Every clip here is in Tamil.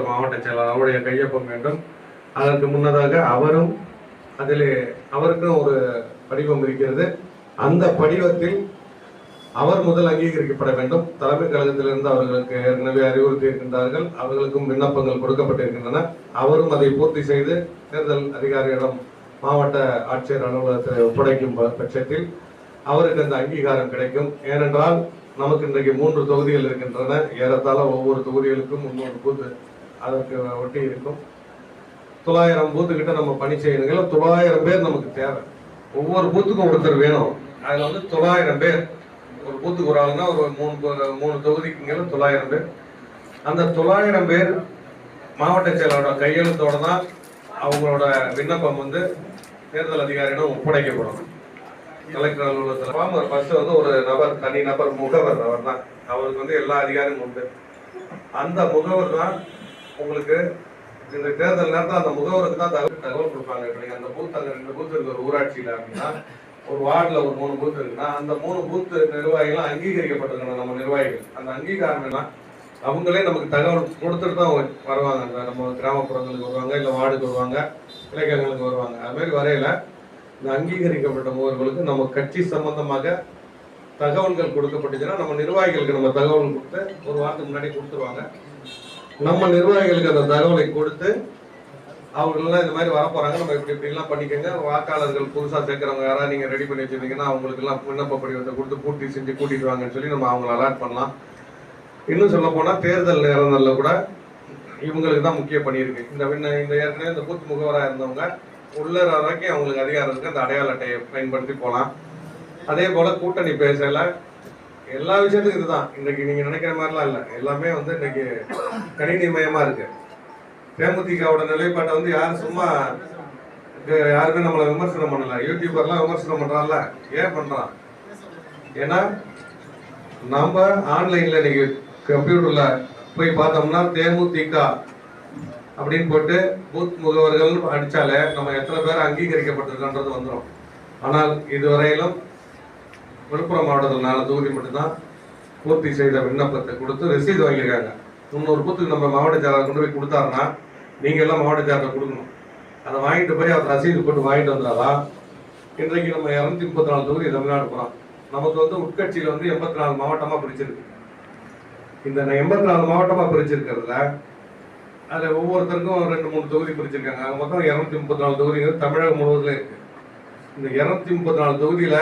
மாவட்ட செயலாளர் அவருடைய கையொப்பம் வேண்டும். அதற்கு முன்னதாக அவரும் அதிலே அவருக்கும் ஒரு படிவம் இருக்கிறது. அந்த படிவத்தில் அவர் முதல் அங்கீகரிக்கப்பட வேண்டும். தலைமை கழகத்திலிருந்து அவர்களுக்கு ஏற்கனவே அறிவுறுத்தி இருக்கின்றார்கள் அவர்களுக்கும் விண்ணப்பங்கள் கொடுக்கப்பட்டிருக்கின்றன. அவரும் அதை பூர்த்தி செய்து தேர்தல் அதிகாரியிடம் மாவட்ட ஆட்சியர் அலுவலகத்தில் ஒப்படைக்கும் ப- பட்சத்தில் அவருக்கு அந்த அங்கீகாரம் கிடைக்கும். ஏனென்றால் நமக்கு இன்றைக்கு மூன்று தொகுதிகள் இருக்கின்றன. ஏறத்தாழ ஒவ்வொரு தொகுதிகளுக்கும் முன்னூறு பூத்து அதற்கு ஒட்டி இருக்கும். தொள்ளாயிரம் பூத்துக்கிட்ட நம்ம பணி செய்யணுங்களா தொள்ளாயிரம் பேர் நமக்கு தேவை. ஒவ்வொரு பூத்துக்கும் ஒருத்தர் வேணும். அதில் வந்து தொள்ளாயிரம் பேர். ஒரு பூத்துக்கு ஒரு ஆளுனா ஒரு மூணு மூணு தொகுதிக்குங்கிற தொள்ளாயிரம் பேர். அந்த தொள்ளாயிரம் பேர் மாவட்ட செயலாளரோட கையெழுத்தோட தான் அவங்களோட விண்ணப்பம் வந்து தேர்தல் அதிகாரியிடம் ஒப்படைக்கப்படும். கலெக்டர் அலுவலகத்தில் ஃபார்மர் ஃபர்ஸ்ட் வந்து ஒரு நபர் தனி நபர் முகவர். அவர் தான் அவருக்கு வந்து எல்லா அதிகாரமும் உண்டு. அந்த முகவர் தான் உங்களுக்கு இந்த தேர்தல் நேரத்தில் அந்த முகவருக்கு தான் தகவல் தகவல் கொடுப்பாங்க. இப்போ நீங்கள் அந்த பூத் அங்கே ரெண்டு பூத் இருக்கு ஒரு ஊராட்சியில் அப்படின்னா ஒரு வார்டில் ஒரு மூணு பூத் இருக்குன்னா அந்த மூணு பூத் நிர்வாகிகளும் அங்கீகரிக்கப்பட்டிருக்கணும் நம்ம நிர்வாகிகள். அந்த அங்கீகாரம் அவங்களே நமக்கு தகவல் கொடுத்துட்டு தான் வருவாங்க. நம்ம கிராமப்புறங்களுக்கு வருவாங்க இல்லை வார்டுக்கு வருவாங்க இலக்கியங்களுக்கு வருவாங்க. அதுமாரி மாதிரி வரையில இந்த அங்கீகரிக்கப்பட்ட முகவர்களுக்கு நம்ம கட்சி சம்பந்தமாக தகவல்கள் கொடுக்கப்பட்டுச்சுன்னா நம்ம நிர்வாகிகளுக்கு நம்ம தகவல் கொடுத்து ஒரு வாரத்துக்கு முன்னாடி கொடுத்துருவாங்க. நம்ம நிர்வாகிகளுக்கு அந்த தகவலை கொடுத்து அவங்களெல்லாம் இந்த மாதிரி வர போறாங்க. நம்ம இப்படி இப்படிலாம் பண்ணிக்கோங்க. வாக்காளர்கள் புதுசாக சேர்க்கிறவங்க யாராவது நீங்கள் ரெடி பண்ணி வச்சிருந்தீங்கன்னா அவங்களுக்கு எல்லாம் விண்ணப்ப படிவத்தை கொடுத்து பூர்த்தி செஞ்சு கூட்டிட்டு வாங்கன்னு சொல்லி நம்ம அவங்கள அலாட் பண்ணலாம். இன்னும் சொல்ல போனால் தேர்தல் நேரங்கள்ல கூட இவங்களுக்கு தான் முக்கிய பணி இந்த விண்ண இந்த ஏற்கனவே இந்த பூத்து முகவராக இருந்தவங்க உள்ள வரைக்கும் அவங்களுக்கு அதிகாரம் இருக்கு அந்த அடையாள அட்டையை பயன்படுத்தி போகலாம் அதே போல் கூட்டணி பேசலை. எல்லா விஷயத்துக்கும் இதுதான். இன்னைக்கு நீங்க நினைக்கிற மாதிரிலாம் இல்லை. எல்லாமே வந்து இன்னைக்கு கணினிமயமா இருக்கு. தேமுதிகாவோட நிலைப்பாட்டை வந்து யாரும் சும்மா யாருமே நம்மளை விமர்சனம் பண்ணல. யூடியூபர்லாம் விமர்சனம் பண்றான்ல. ஏன் பண்றான்? ஏன்னா நம்ம ஆன்லைன்ல இன்னைக்கு கம்ப்யூட்டர்ல போய் பார்த்தோம்னா தேமுதிக அப்படின்னு போட்டு பூத் முகவர்கள் அடிச்சாலே நம்ம எத்தனை பேர் அங்கீகரிக்கப்பட்டிருக்கன்றது வந்துடும் ஆனால் இதுவரையிலும் விழுப்புரம் மாவட்டத்தில் நாலு தொகுதி மட்டும்தான் பூர்த்தி செய்த விண்ணப்பத்தை கொடுத்து ரசீது வாங்கியிருக்காங்க. முந்நூறு பூத்துக்கு நம்ம மாவட்ட செயலாளர் கொண்டு போய் கொடுத்தாருன்னா நீங்கள் எல்லாம் மாவட்ட செயலாளர் கொடுக்கணும். அதை வாங்கிட்டு போய் அவர் ரசீது போட்டு வாங்கிட்டு வந்தாதான் இன்றைக்கு நம்ம இரநூத்தி முப்பத்தி நாலு தொகுதி தமிழ்நாடு போகிறோம் நமக்கு வந்து உட்கட்சியில் வந்து எண்பத்தி நாலு மாவட்டமாக பிரிச்சிருக்கு. இந்த எண்பத்தி நாலு மாவட்டமாக பிரிச்சிருக்கிறதுல அதில் ஒவ்வொருத்தருக்கும் ரெண்டு மூணு தொகுதி பிரிச்சிருக்காங்க. அது மொத்தம் இரநூத்தி முப்பத்தி நாலு தொகுதிங்கிறது தமிழகம் முழுவதும் இருக்குது இந்த இரநூத்தி முப்பத்தி நாலு தொகுதியில்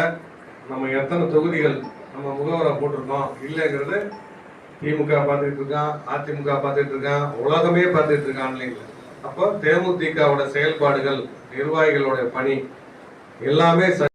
நம்ம எத்தனை தொகுதிகள் நம்ம முகவரை போட்டிருக்கோம்? இல்லைங்கிறது திமுக பார்த்துட்டு இருக்கான் அதிமுக பார்த்துட்டு இருக்கான் உலகமே பார்த்துட்டு இருக்கான் ஆன்லைன்ல அப்போ தேமுதிகவோட செயல்பாடுகள் நிர்வாகிகளோட பணி எல்லாமே ச-